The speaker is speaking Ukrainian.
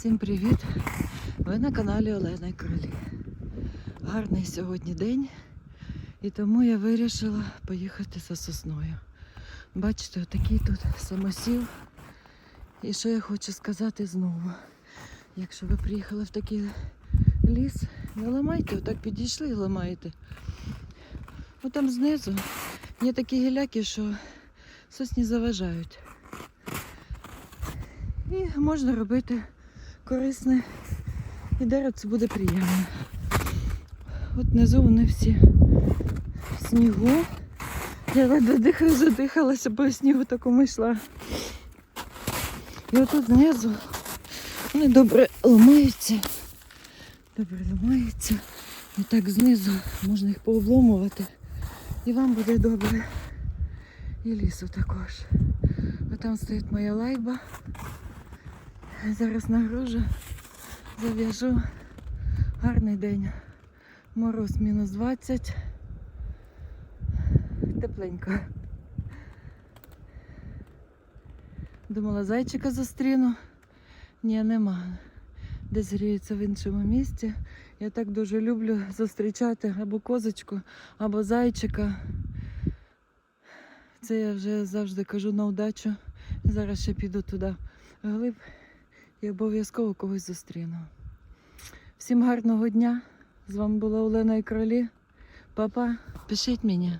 Всім привіт! Ви на каналі Олена і Кролі. Гарний сьогодні день, і тому я вирішила поїхати за сосною. Бачите, отакий тут самосів. І що я хочу сказати знову. Якщо ви приїхали в такий ліс, не ламайте, отак підійшли і ламаєте. От там знизу є такі гіляки, що сосні заважають. І можна робити корисне і деревце буде приємно. От внизу вони всі в снігу. Я ледве дихаю, задихалася, бо снігу такому йшла. І отут знизу вони добре ламаються. Добре ламаються. І так знизу можна їх пообломувати. І вам буде добре. І лісу також. А там стоїть моя лайба. Зараз нагружу, зав'яжу. Гарний день. Мороз мінус 20. Тепленько. Думала, зайчика зустріну. Ні, нема. Десь гріється в іншому місці. Я так дуже люблю зустрічати або козочку, або зайчика. Це я вже завжди кажу на удачу. Зараз ще піду туди глиб і обов'язково когось зустріну. Всім гарного дня. З вами була Олена і Кролі. Папа, пишіть мені.